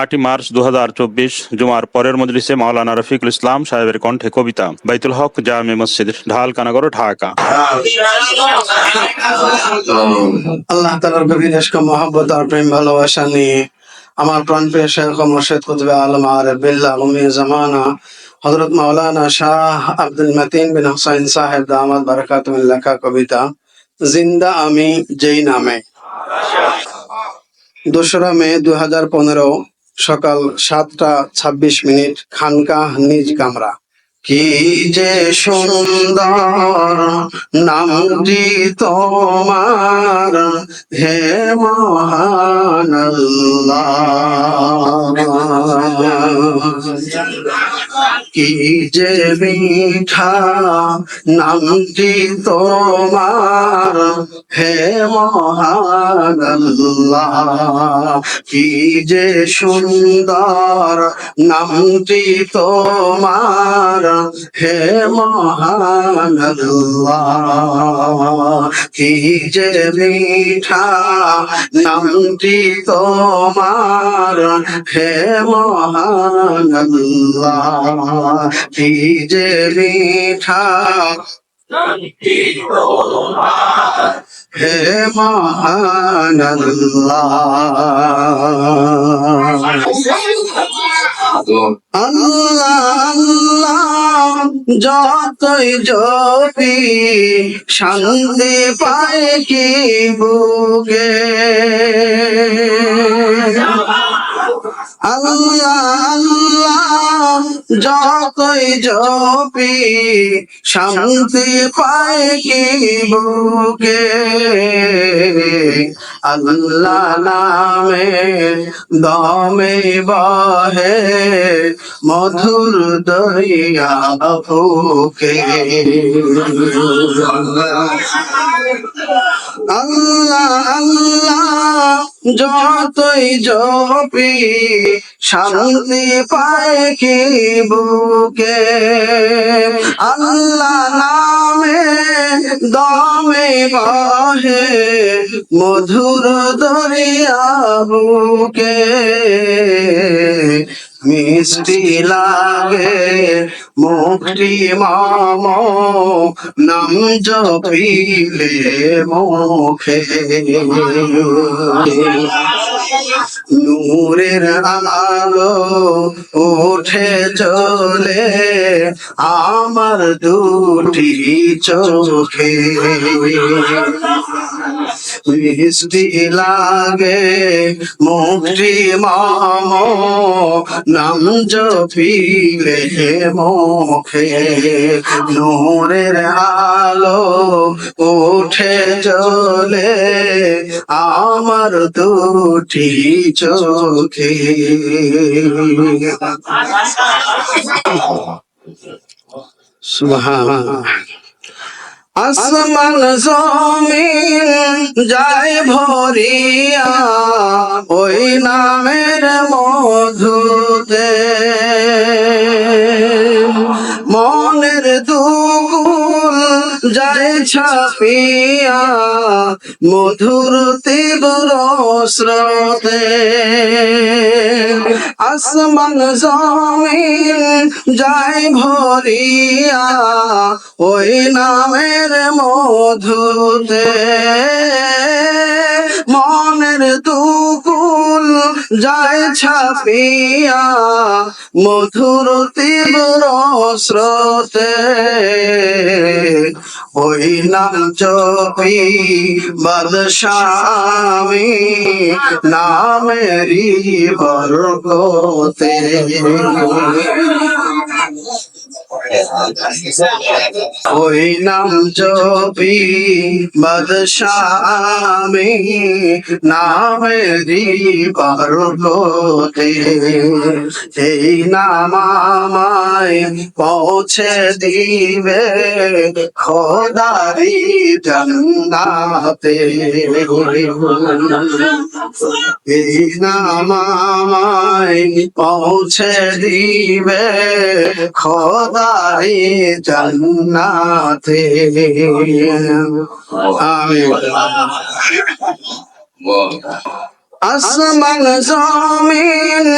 আটই মার্চ দু জুমার পরের মজলিসে মাওলানা রফিকুল ইসলাম সাহেবের কণ্ঠে কবিতা। বাইতুল হক জামে মসজিদ, ঢাল কানাগর ঢাকা। আল্লাহ তালার গভীর মহব্বত আর প্রেম ভালোবাসা নিয়ে আমার প্রাণ প্রিয় শেখ মুর্শিদ কুতুবে আলম আর বিল্লাহ উমি জামানা হজরত মাওলানা শাহ আব্দুল মতিন বিন হুসাইন সাহেব দামাদ বারাকাত লেখা কবিতা, জিন্দা আমি যেই নামে। দোসরা মে দুই হাজার পনেরো সকাল সাতটা ছাব্বিশ মিনিট খানকাহ নিজ কামরা। কি যে সুন্দর নামটি তোমার, হে মহান কি যে মিঠা নামটি তোমার, হে মহান কি যে সুন্দর নামটি তোমার হে মহান কি যে মিঠা নামটি তোমার? হে মহান কি যে মিঠা হে মহান আল্লাহ যতই জপি শান্তি পায় কি বুকে আল্লাহ যতই জপি শান্তি পায় কি বুকে? আল্লাহ নামে দমে বহে মধুর দরিয়া ফুকে আল্লাহ আল্লাহ, যতই জপি, শান্তি পায় কি বুকে? আল্লাহ নামে দমে বহে মধুর দরিয়া বুকে। মিষ্টি লাগে মুক্তি মাম নাম জপিলে মুখে। নূরের আলো ওঠে চলে আমার দুটি চোখে। মিষ্টি লাগে মুক্তি মাম, নাম জপিলে মুখে নূরের আলো উঠে চলে আমার দুটি চোখে। সুবহান। আসমান জমিন যায় ভরিয়া ওই নামের মধুতে। মনের দুগুল যায় ছাপিয়া মধুর তীব্র স্রোতে। আসমান জমিন যায় ভরিয়া ওই নামের মধুতে। মনের দুকুল যায় ছাপিয়া মধুর তীব্র স্রোতে। ওই নাম চোপি বদশামি নামেরি বরকতে। ওই নাম জপি বদশামি নামেরি বরকতে এই নাম পৌঁছে দিবে খোদারি জন্নাতে। এই নাম পৌঁছে দিবে তারে জান্নাতে। আমিন আসমান জমিন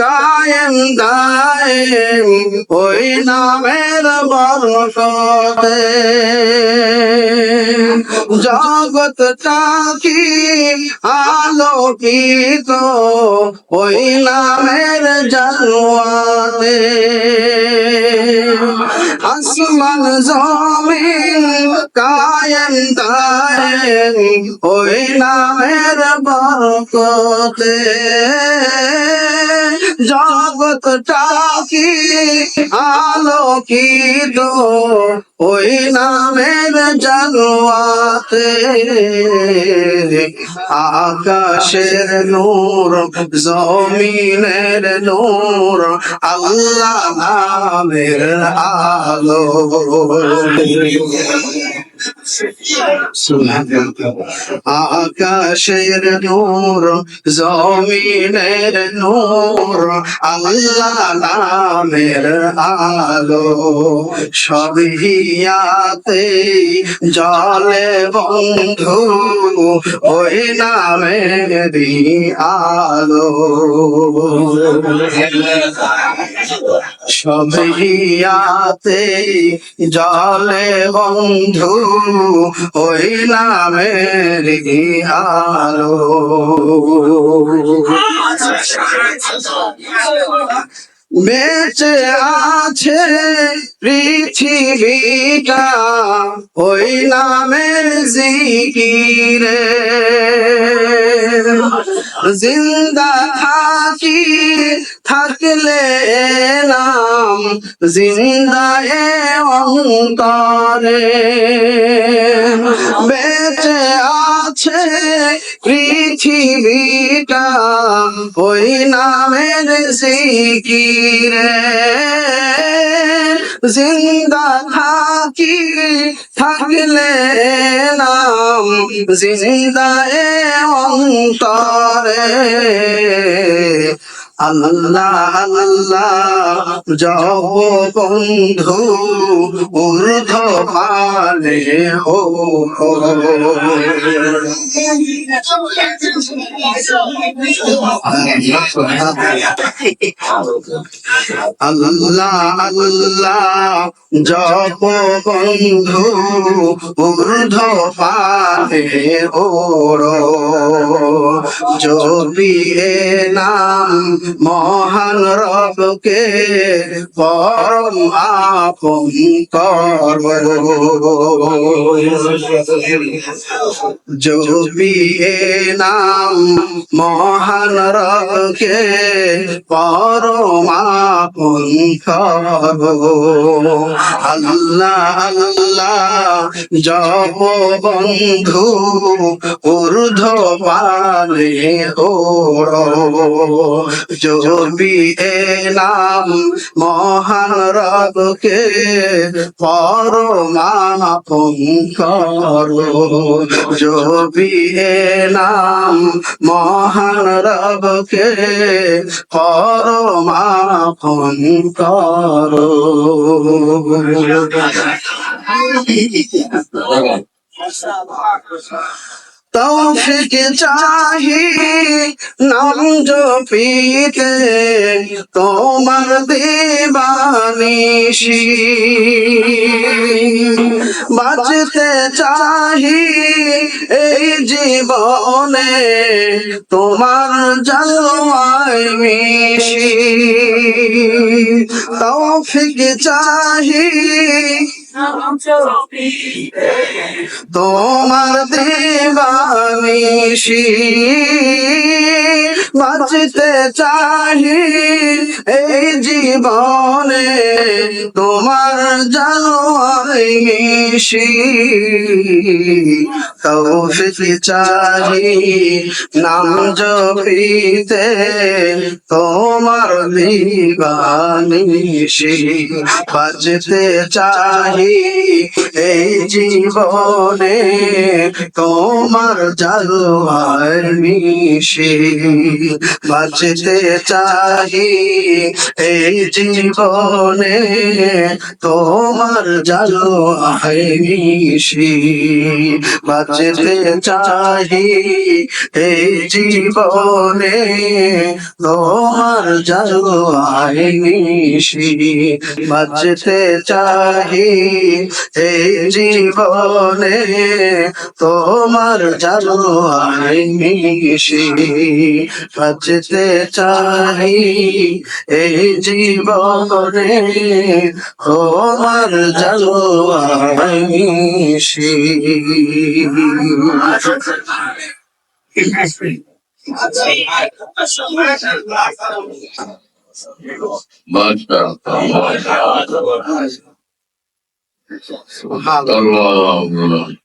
কায়েম দা ওই নামের বরকতে। জগৎটা কি আলোকিত, ওই নামের জানুয়াতে। আসমান জমিন কায়েম দায়েম ওই নামের বরকতে। জগৎটা কি আলোকিত ওই নামের জানুয়াতে আকাশের নূর জমিনের নূর আল্লাহ নামের আলো। আকাশের নূর জমিনের নূর আল্লাহ নামের আলো সবিয়াতে জলে বন্ধু ওই নামের আলো। সবিয়াতে জলে বন্ধু ওই নামের আলো। বেঁচে আছে পৃথিবীটা ওই নামের জিকিরে। জিন্দা থাকি থাকলে নাম জিন্দা এ অন্তরে। বেঁচে আছে পৃথিবীটা ওই নামের জিকিরে। জিন্দা থাকি থাকলে নাম জিন্দা এ অন্তরে। আল্লাহ আল্লাহ জব বন্ধু ঊর্ধ্ব পালে হো। আল্লাহ আল্লাহ জপ বন্ধু ঊর্ধ্ব পালে ওড় জবিয়ে নাম মহান রবকে পরম আপন কর। জবিয়ে নাম মহান রবকে পরম আল্লাহ জপ বন্ধু ঊর্ধ্ব পালে জবি এ নাম মহান রবকে পরমাপন কর জবি এ নাম মহান রবকে পরমাপন কর। তৌফিক চাহি নাম জপিতে তোমার দেবানিশি। বাঁচতে চাহি এই জীবনে তোমার জলওয়ায় মিশি। তৌফিক চাহি তোমার দেবানিশি বাঁচতে চাহি এই জীবনে তোমার জানোয়ারি মিশি, তৌফিক চাহি, নাম জপিতে তোমার দিবানিশি বাঁচতে চাহি এই জীবনে তোমার জালওয়ার মিশে। বাঁচতে চাহি এই জীবনে তোমার জালওয়ার মিশে। বাঁচতে চাহি এই জীবনে তোমার জালওয়ার মিশে। বাঁচতে চাহি এই জীবনে তোমার জালওয়ার মিশে। বাঁচতে চাহি এই জীবনে তোমার জালওয়ার মিশে Mashallah. Allah.